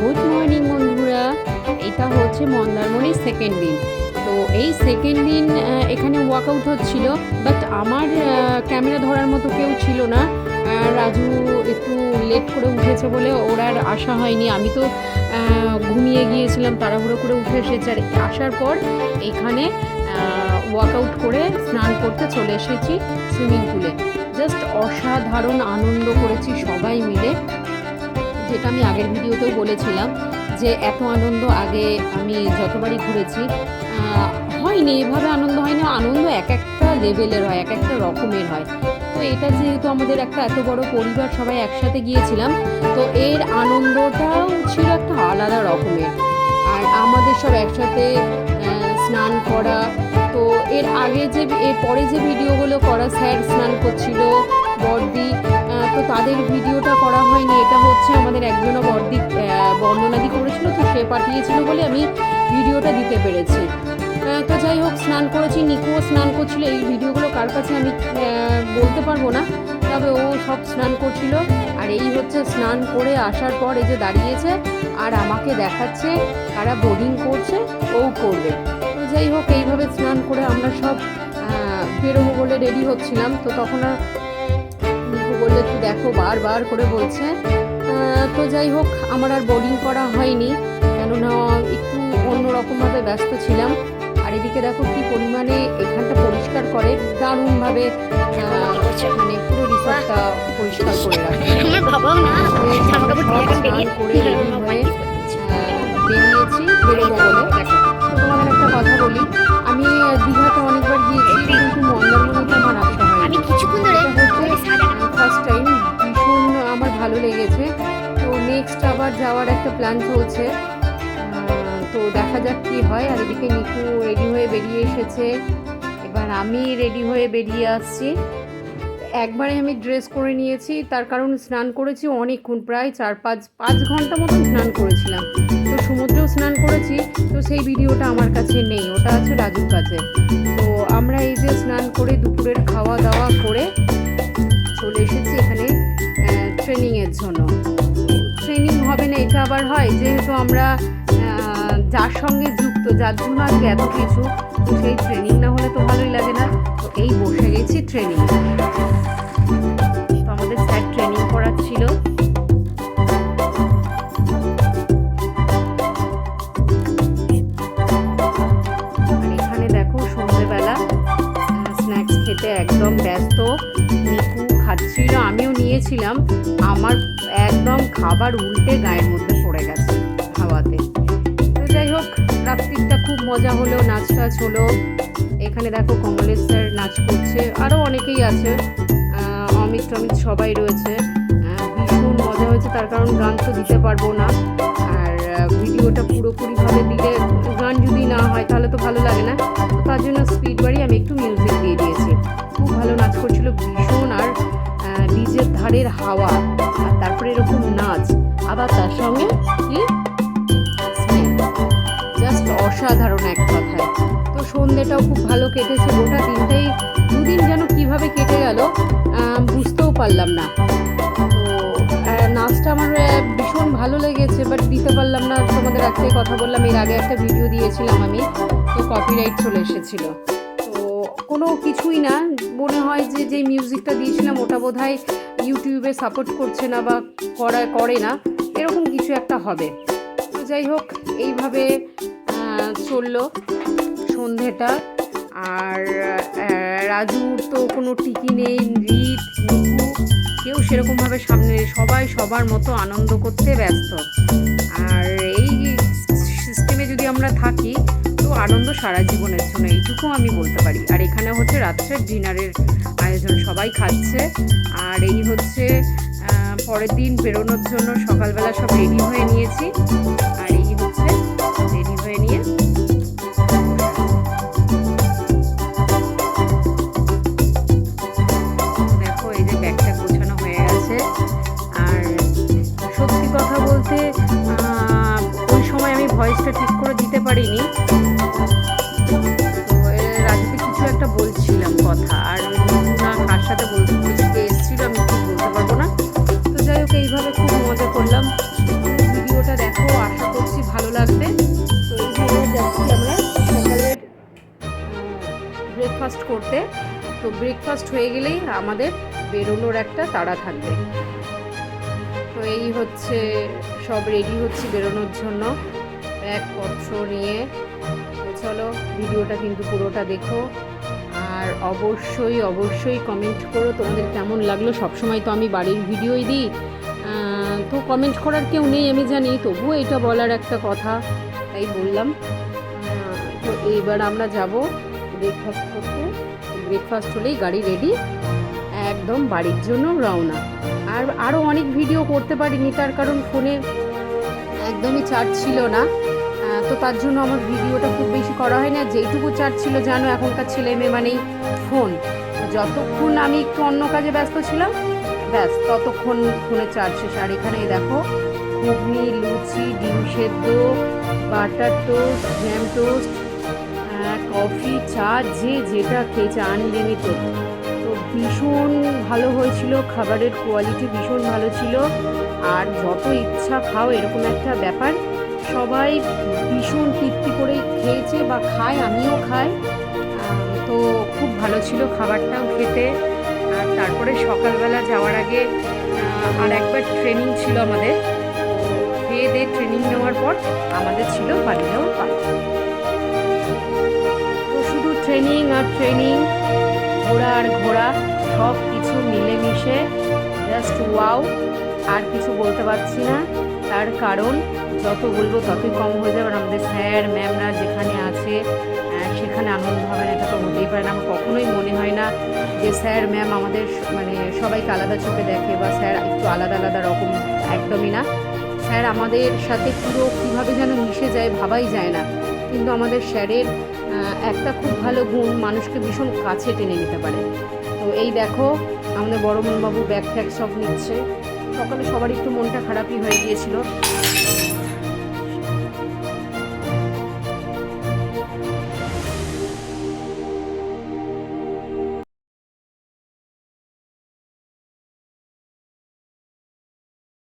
Good morning বন্ধুরা। এটা হচ্ছে মন্দারমণির সেকেন্ড দিন। তো এই সেকেন্ড দিন এখানে ওয়ার্কআউট হচ্ছিল বাট আমার ক্যামেরা ধরার মতো কেউ ছিল না। রাজু একটু লেট করে উঠেছে বলে ওর আর আসা হয়নি। আমি তো ঘুমিয়ে গিয়েছিলাম, তাড়াহুড়ো করে উঠে এসেছি। আর আসার পর এখানে ওয়ার্কআউট করে স্নান করতে চলে এসেছি সুইমিং পুলে। জাস্ট অসাধারণ আনন্দ করেছি সবাই মিলে। যেটা আমি আগের ভিডিওতেও বলেছিলাম যে এত আনন্দ আগে আমি যতবারই ঘুরেছি হয়নি, এভাবে আনন্দ হয়নি, আনন্দ এক একটা লেভেলের হয়, এক একটা রকমের হয়। তো এটা যেহেতু আমাদের একটা এত বড় পরিবার, সবাই একসাথে গিয়েছিলাম, তো এর আনন্দটাও ছিল একটা আলাদা রকমের। আর আমাদের সব একসাথে স্নান করা, তো এর আগে যে, এর পরে যে ভিডিওগুলো করা, স্যার স্নান করছিল, বর্দি তো তাদের ভিডিওটা করা হয়নি। এটা হচ্ছে আমাদের একজনও বর্দি বর্ণনাদি করেছিল, তো সে পাঠিয়েছিল বলে আমি ভিডিওটা দিতে পেরেছি। তো যাই হোক, স্নান করেছি, নিকুও স্নান করছিল। এই ভিডিওগুলো কার কাছে আমি বলতে পারব না। তবে ও সব স্নান করছিল। আর এই হচ্ছে স্নান করে আসার পর এই যে দাঁড়িয়েছে আর আমাকে দেখাচ্ছে কারা বোর্ডিং করছে, ও করবে। তো যাই হোক, এইভাবে স্নান করে আমরা সব বেরোবো বলে রেডি হচ্ছিলাম। তো তখন আর নিকু বললে তুই দেখো বারবার করে বলছে। তো যাই হোক আমার আর বোর্ডিং করা হয়নি। কেননা একটু অন্যরকমভাবে ব্যস্ত ছিলাম। আর এদিকে দেখো কি পরিমাণে এখানটা পরিষ্কার করে দারুণভাবে মানে পুরো রিসর্টটা পরিষ্কার করে হয়ে, বেরিয়েছি বেরোবো বলে। তোমাদের একটা কথা বলি। আমি দীঘাতে অনেকবার গিয়েছি। একটা প্ল্যান চলছে। তো দেখা যাক কি হয়। আর এদিকে নিকু রেডি হয়ে বেরিয়ে এসেছে। এবার আমি রেডি হয়ে বেরিয়ে আসছি। একবারে আমি ড্রেস করে নিয়েছি। তার কারণ স্নান করেছি অনেকক্ষণ, প্রায় চার পাঁচ পাঁচ ঘণ্টা মতন স্নান করেছিলাম। তো সমুদ্রেও স্নান করেছি। তো সেই ভিডিওটা আমার কাছে নেই। ওটা আছে রাজুর কাছে। তো আমরা এই যে স্নান করে দুপুরের খাওয়া দাওয়া করে চলে এসেছি এখানে ট্রেনিংয়ের জন্য। আবার হয়, যেহেতু আমরা যার সঙ্গে যুক্ত, যার জন্য আজকে এত কিছু, তো সেই ট্রেনিং না হলে তো ভালোই লাগে না। তো এই বসে গেছি ট্রেনিং তো আমাদের স্যার ট্রেনিং করাচ্ছিল আর এখানে দেখো সন্ধেবেলা স্ন্যাক্স খেতে একদম ব্যস্ত। নিকু খাচ্ছিল, আমিও নিয়েছিলাম। আমার একদম খাবার উল্টে গায়ের মধ্যে মজা হলো নাচ টাচ হলো। এখানে দেখো কমলেশ স্যার নাচ করছে আরও অনেকেই আছে। অমিত টমিত সবাই রয়েছে। ভীষণ মজা হয়েছে, তার কারণ গান তো দিতে পারব না। আর ভিডিওটা পুরোপুরিভাবে দিলে গান যদি না হয়, তাহলে তো ভালো লাগে না। তার জন্য স্পিড বাড়ি আমি একটু মিউজিক দিয়ে দিয়েছি। খুব ভালো নাচ করছিল ভীষণ, আর ডিজের ধারের হাওয়া, আর তারপরে এরকম নাচ। আবার তার সঙ্গে অসাধারণ এক কথায় তো সন্ধ্যেটাও খুব ভালো কেটেছে গোটা দিনটাই। দুদিন যেন কীভাবে কেটে গেল বুঝতেও পারলাম না। নাচটা আমার ভীষণ ভালো লেগেছে বাট দিতে পারলাম না। তোমাদের একটাই কথা বললাম, এর আগে একটা ভিডিও দিয়েছিলাম আমি, তো কপিরাইট চলে এসেছিল। তো কোনো কিছুই না, মনে হয় যে যে মিউজিকটা দিয়েছিলাম, ওটা বোধ হয় ইউটিউবে সাপোর্ট করছে না বা করা, করে না। এরকম কিছু একটা হবে। তো যাই হোক, এইভাবে চলল সন্ধেটা। আর রাজুর তো কোনো টিকি নেই, রিত কেউ সেরকমভাবে সামনে সবাই সবার মতো আনন্দ করতে ব্যস্ত। আর এই সিস্টেমে যদি আমরা থাকি, তো আনন্দ সারা জীবনের জন্য এইটুকু আমি বলতে পারি। আর এখানে হচ্ছে রাত্রের ডিনারের আয়োজন, সবাই খাচ্ছে। আর এই হচ্ছে পরের দিন বেরোনোর জন্য সকালবেলা সব রেডি হয়ে নিয়েছি। আর এই হচ্ছে হয়ে দেখো, এই যে ব্যাগটা গোছানো হয়ে গেছে। আর সত্যি কথা বলতে ওই সময় আমি ভয়েসটা ঠিক করে দিতে পারিনি। ব্রেকফাস্ট হয়ে গেলেই আমাদের বেরোনোর একটা তাড়া থাকবে। তো এই হচ্ছে, সব রেডি হচ্ছে বেরোনোর জন্য। ব্যাগপত্র নিয়ে। চলো, ভিডিওটা কিন্তু পুরোটা দেখো। আর অবশ্যই অবশ্যই কমেন্ট করো, তোমাদের কেমন লাগল? সবসময় তো আমি বাড়ির ভিডিওই দিই। তো কমেন্ট করার কেউ নেই, আমি জানি, তবুও এটা বলার একটা কথা, তাই বললাম। তো এইবার আমরা যাব। ব্রেকফাস্ট করতে। ব্রেকফাস্ট হলেই গাড়ি রেডি একদম বাড়ির জন্য রওনা। আর আরও অনেক ভিডিও করতে পারিনি, তার কারণ ফোনে একদমই চার্জ ছিল না। তো তার জন্য আমার ভিডিওটা খুব বেশি করা হয় না। যেইটুকু চার্জ ছিল, জানো, এখনকার ছেলে মেয়ে মানেই ফোন যতক্ষণ আমি একটু অন্য কাজে ব্যস্ত ছিলাম, ব্যাস, ততক্ষণ ফোনে চার্জ শেষ। আর এখানে দেখো, ঘুগনি, লুচি, ডিম সেদ্ধ, butter toast jam toast coffee চা যে যেটা খেয়েছে আনলিমিটেড তো ভীষণ ভালো হয়েছিল, খাবারের কোয়ালিটি ভীষণ ভালো ছিল। আর যত ইচ্ছা খাও, এরকম একটা ব্যাপার। সবাই ভীষণ তৃপ্তি করেই খেয়েছে বা খায়, আমিও খাই। তো খুব ভালো ছিল খাবারটাও খেতে। আর তারপরে সকালবেলা যাওয়ার আগে আর একবার ট্রেনিং ছিল আমাদের। খেয়ে দিয়ে ট্রেনিং নেওয়ার পর আমাদের ছিল বাড়ি যাওয়ার ট্রেনিং আর ট্রেনিং ঘোরা আর ঘোরা সব কিছু মিলেমিশে জাস্ট ওয়াও আর কিছু বলতে পারছি না। তার কারণ, যত বলব ততই কম হয়ে যাবে। আমাদের স্যার ম্যামরা যেখানে আছে সেখানে আনন্দ হবে না, এটা তো হতেই পারে না। আমার কখনোই মনে হয় না যে স্যার ম্যাম আমাদের মানে সবাইকে আলাদা চোখে দেখে বা স্যার একটু আলাদা আলাদা রকম একদমই না। স্যার আমাদের সাথে পুরো কীভাবে যেন মিশে যায় ভাবাই যায় না। কিন্তু আমাদের স্যারের একটা খুব ভালো গুণ মানুষকে ভীষণ কাছে টেনে নিতে পারে। তো এই দেখো, আমাদের বড় মনবাবু ব্যাগ ফ্যাগ সব নিচ্ছে। সকালে সবার একটু মনটা খারাপই হয়ে গিয়েছিল।